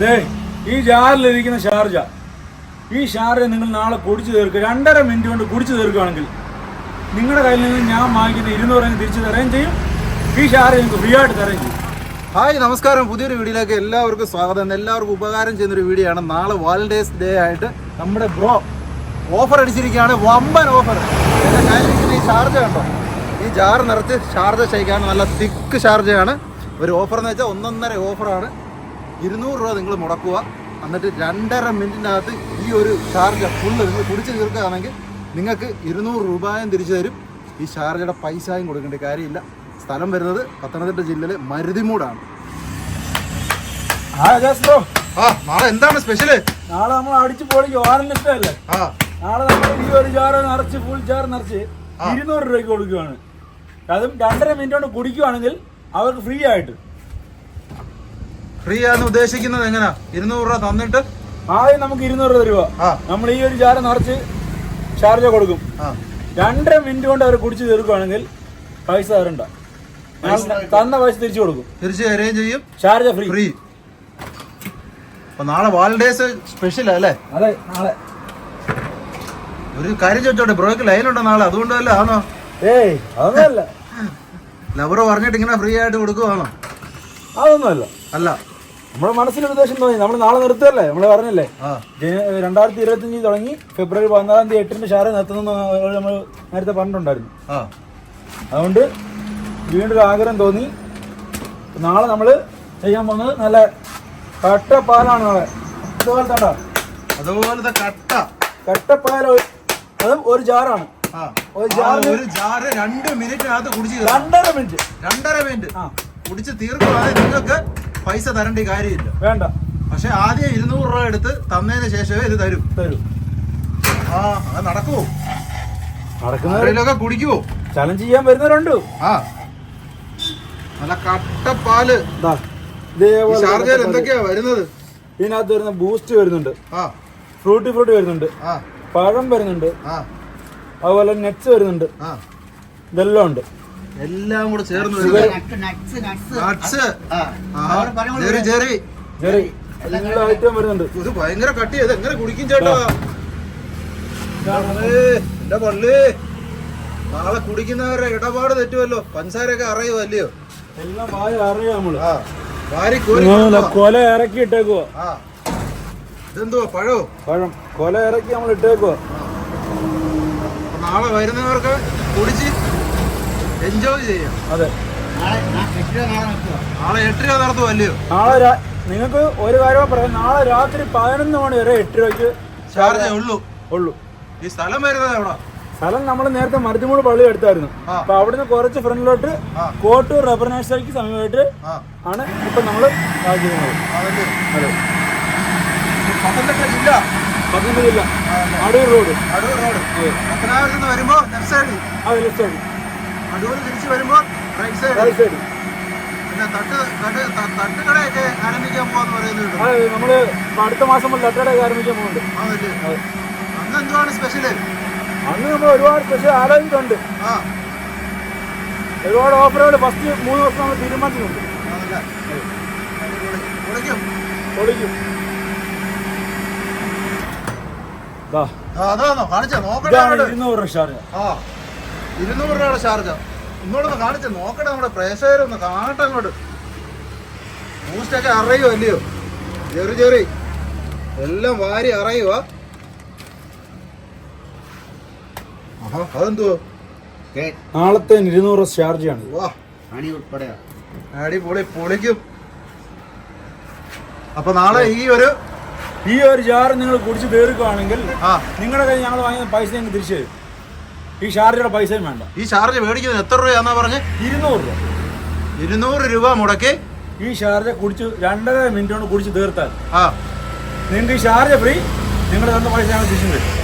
ദേ ഈ ജാറിലിരിക്കുന്ന ഷാർജ. ഈ ഷാർജ നിങ്ങൾ നാളെ കുടിച്ചു തീർക്കുക. രണ്ടര മിനിറ്റ് കൊണ്ട് കുടിച്ചു തീർക്കുകയാണെങ്കിൽ നിങ്ങളുടെ കയ്യിൽ നിന്ന് ഞാൻ വാങ്ങിക്കുന്ന ഇരുന്നൂറ് അങ്ങ് തിരിച്ചു തരുകയും ചെയ്യും. ഈ ഷാർജ നിങ്ങൾക്ക് ഫ്രീ ആയിട്ട് തരുകയും ചെയ്യും. ഹായ് നമസ്കാരം. പുതിയൊരു വീഡിയോയിലേക്ക് എല്ലാവർക്കും സ്വാഗതം. എല്ലാവർക്കും ഉപകാരം ചെയ്യുന്നൊരു വീഡിയോ ആണ്. നാളെ വാലന്റൈൻസ് ഡേ ആയിട്ട് നമ്മുടെ ബ്രോ ഓഫർ അടിച്ചിരിക്കുകയാണ്. വമ്പൻ ഓഫർ ഈ ഷാർജ കണ്ടോ? ഈ ജാർ നിറച്ച് ഷാർജ ഷെയ്ക്കാണ്. നല്ല തിക്ക് ഷാർജയാണ്. ഒരു ഓഫർ എന്ന് വെച്ചാൽ ഒന്നൊന്നര ഓഫറാണ് ഇരുന്നൂറ് രൂപ നിങ്ങൾ മുടക്കുക. എന്നിട്ട് രണ്ടര മിനിറ്റിനകത്ത് ഈ ഒരു ഷാർജ ഫുള്ള് നിങ്ങൾ കുടിച്ച് തീർക്കുകയാണെങ്കിൽ നിങ്ങൾക്ക് ഇരുന്നൂറ് രൂപയും തിരിച്ചു തരും. ഈ ഷാർജയുടെ പൈസയും കൊടുക്കേണ്ട കാര്യമില്ല. സ്ഥലം വരുന്നത് പത്തനംതിട്ട ജില്ലയിലെ മരുതിമൂടാണ്. നാളെ എന്താണ് സ്പെഷ്യൽ നാളെ നമ്മൾ അടിച്ചു പോയി വാറൻ ഇഷ്ടമല്ലേ നാളെ നമ്മൾ ഈ ഒരു ജാറ് നിറച്ച് ഫുൾ ജാർ നിറച്ച് ഇരുന്നൂറ് രൂപയ്ക്ക് കൊടുക്കുകയാണ് അതും രണ്ടര മിനിറ്റ് കൊണ്ട് കുടിക്കുവാണെങ്കിൽ അവർക്ക് ഫ്രീ ആയിട്ട്. ഫ്രീ ആന്ന് ഉദ്ദേശിക്കുന്നത് എങ്ങനെയാ ഇരുന്നൂറ് രൂപ തന്നിട്ട്? ആദ്യം നമുക്ക് ഇരുന്നൂറ് രൂപ ആ. നമ്മൾ ഈ ഒരു ചാരം നിറച്ച് ചാർജ് കൊടുക്കും. ആ. രണ്ടര മിനിറ്റ് കൊണ്ട് അവർ കുടിച്ച് തീർക്കുകയാണെങ്കിൽ പൈസ തരണ്ട. ഞാൻ തന്ന പൈസ തിരിച്ചു കൊടുക്കും. തിരിച്ചു തരുകയും ചെയ്യും. ചാർജ് ഫ്രീ ഫ്രീ അപ്പൊ നാളെ വാലന്റൈൻസ് സ്പെഷ്യൽ അല്ലേ? അതെ നാളെ. ഒരു കാര്യം ചോദിച്ചോട്ടെ ബ്രോയ്ക്ക് ലൈൻ ഉണ്ടോ നാളെ അതുകൊണ്ടല്ല ആണോ? ഏയ് അതൊന്നുമല്ല. ലവറോ പറഞ്ഞിട്ട് ഇങ്ങനെ ഫ്രീ ആയിട്ട് കൊടുക്കുവാണോ? അതൊന്നുമല്ല. അല്ല നമ്മുടെ മനസ്സിലൊരു ഉദ്ദേശം തോന്നി. നമ്മൾ നാളെ നിർത്തുകയല്ലേ നമ്മൾ പറഞ്ഞല്ലേ? രണ്ടായിരത്തി ഇരുപത്തഞ്ചിൽ തുടങ്ങി ഫെബ്രുവരി പതിനാലാം തീയതി എട്ടിന് ഷാറ് നിർത്തുന്നു നമ്മൾ നേരത്തെ പറഞ്ഞിട്ടുണ്ടായിരുന്നു. അതുകൊണ്ട് വീണ്ടും ആഗ്രഹം തോന്നി. നാളെ നമ്മൾ ചെയ്യാൻ പോകുന്നത് നല്ല കട്ടപ്പാലാണ് നാളെ. അതുപോലത്തെ അതുപോലത്തെ കട്ട. കട്ടപ്പാല അതും ഒരു ജാറാണ്. ഒരു ജാറ് ഒരു ജാറ് രണ്ട് മിനിറ്റിനകത്ത് കുടിച്ച്. രണ്ടര മിനിറ്റ്. രണ്ടര മിനിറ്റ്. ആ. കുടിച്ച് തീർക്കുവാണെങ്കിൽ നിങ്ങൾക്ക് പൈസ തരേണ്ട കാര്യമില്ല. വേണ്ട. പക്ഷെ ആദ്യം ഇരുന്നൂറ് രൂപ എടുത്ത് തന്നതിന് ശേഷമേ ഇത് തരും. തരും. ആ അത് നടക്കുവോ നടക്കുന്നവരിലൊക്കെ കുടിക്കുമോ ചലഞ്ച് ചെയ്യാൻ വരുന്നവരുണ്ട്. ആ. നല്ല ഈ ഇതേപോലെ ഷാർജയിൽ എന്തൊക്കെയാ വരുന്നത്? ഇതിനകത്ത് വരുന്ന ബൂസ്റ്റ് വരുന്നുണ്ട്. ഫ്രൂട്ടി ഫ്രൂട്ടി വരുന്നുണ്ട്. പഴം വരുന്നുണ്ട്. അതുപോലെ നെറ്റ്സ് വരുന്നുണ്ട്. ഇതെല്ലാം ഉണ്ട്. എല്ലാം കൂടെ ചേർന്ന് ചെറി ചെറി എല്ലാ ഐറ്റം വരുന്നുണ്ട്. ഇത് ഭയങ്കര കട്ടി ഇത് എങ്ങനെ കുടിക്കും ചേട്ടാ? എന്റെ പള്ളി നാളെ കുടിക്കുന്നവരുടെ ഇടപാട് തെറ്റുമല്ലോ. പഞ്ചാരൊക്കെ എല്ലാം വായ അറിയാം നമ്മൾ. ആ വാരി. കൊല ഇറക്കി ഇട്ടേക്കുവോ. ആ. ഇതെന്തുവാ പഴോ? പഴം. കൊല ഇറക്കി നമ്മൾ ഇട്ടേക്കുവോ. നാളെ വരുന്നവർക്ക് കുടിച്ച് എൻജോയ് ചെയ്യാം. അതെ. നാളെ എട്ട് രൂപ നടത്തുമല്ലയോ നാളെ നിങ്ങൾക്ക് ഒരു കാര്യം പറയാം. നാളെ രാത്രി പതിനൊന്ന് മണി വരെ എട്ട് രൂപയ്ക്ക് ചാർജ് ഉള്ളൂ. ഉള്ളൂ. ഈ സ്ഥലം വരുന്നത് എവിടെ? സ്ഥലം നമ്മൾ നേരത്തെ മരുത്തിമൂട് പള്ളി എടുത്തായിരുന്നു. അപ്പൊ അവിടുന്ന് കുറച്ച് ഫ്രണ്ടിലോട്ട്. കോട്ടൂർ റബ്ബർ നാഷണലിക്ക് സമീപമായിട്ട് ആണ് ഇപ്പൊ നമ്മൾ അതെ. പത്തനംതിട്ട ജില്ല. പത്തനംതിട്ട ജില്ല. അടൂർ റോഡ്. അടൂർ റോഡ്. പത്തനാപുരത്ത് വരുമ്പോ ലെഫ്റ്റ് സൈഡിൽ. അതെ ലെഫ്റ്റ് സൈഡ് അടൂർ തിരിച്ചു വരുമ്പോൾ റൈറ്റ് സൈഡ് റൈറ്റ് സൈഡ് പിന്നെ തട്ട് തട്ട് ത- തട്ടുകടയൊക്കെ ആരംഭിക്കാൻ പോവാന്ന് പറയുന്നുണ്ട് അതെ അടുത്ത മാസം മുതൽ തട്ടുകടയൊക്കെ ആരംഭിക്കാൻ പോകുന്നുണ്ട് അതല്ലേ അതെ. അന്ന് എന്തുവാണ് സ്പെഷ്യൽ അന്ന് നമ്മൾ ഒരുപാട് സ്പെഷ്യൽ ആലോചിച്ചിട്ടുണ്ട്. ആ. ഒരുപാട് ഓഫറുകൾ ഫസ്റ്റ് മൂന്ന് ദിവസം നമ്മൾ തീരുമാനിച്ചിട്ടുണ്ട്. പൊളിക്കും. പൊളിക്കും. അതാണോ? കാണിച്ചോ? നോക്കട്ടെ. ഇരുന്നൂറ് ഷാർജ ആ. ഇരുന്നൂറ് രൂപയുടെ ചാർജ് ഒന്ന് കാണിച്ച് നോക്കട്ടെ നമ്മുടെ പ്രേക്ഷകരൊന്ന് കാണട്ടെ അങ്ങോട്ട്. ബൂസ്റ്റൊക്കെ അറിയോ അല്ലയോ ചെറു ചെറി എല്ലാം വാരി അറിയുക അതെന്തോ നാളത്തെ ഇരുന്നൂറ് ഷാർജയാണ് വാ. അടിപൊളി പൊളിക്കും. അപ്പൊ നാളെ ഈ ഒരു ഈ ഒരു ജാർ നിങ്ങൾ കുടിച്ച് തീർക്കുകയാണെങ്കിൽ നിങ്ങളുടെ കയ്യിൽ ഞങ്ങൾ വാങ്ങിയ പൈസ ഞങ്ങൾ തിരിച്ചു തരും. ഈ ഷാർജയുടെ പൈസയും വേണ്ട. ഈ ചാർജ് മേടിക്കുന്നത് എത്ര രൂപയാന്നാ പറഞ്ഞ്? ഇരുന്നൂറ് രൂപ. ഇരുന്നൂറ് രൂപ മുടക്കി? ഈ ഷാർജ കുടിച്ച് രണ്ടര മിനിറ്റ് കൊണ്ട് കുടിച്ച് തീർത്താൽ ആ. നിങ്ങൾക്ക് ഈ ഷാർജ ഫ്രീ നിങ്ങളുടെ തന്ന പൈസ ഞങ്ങൾ തിരിച്ചു തരും.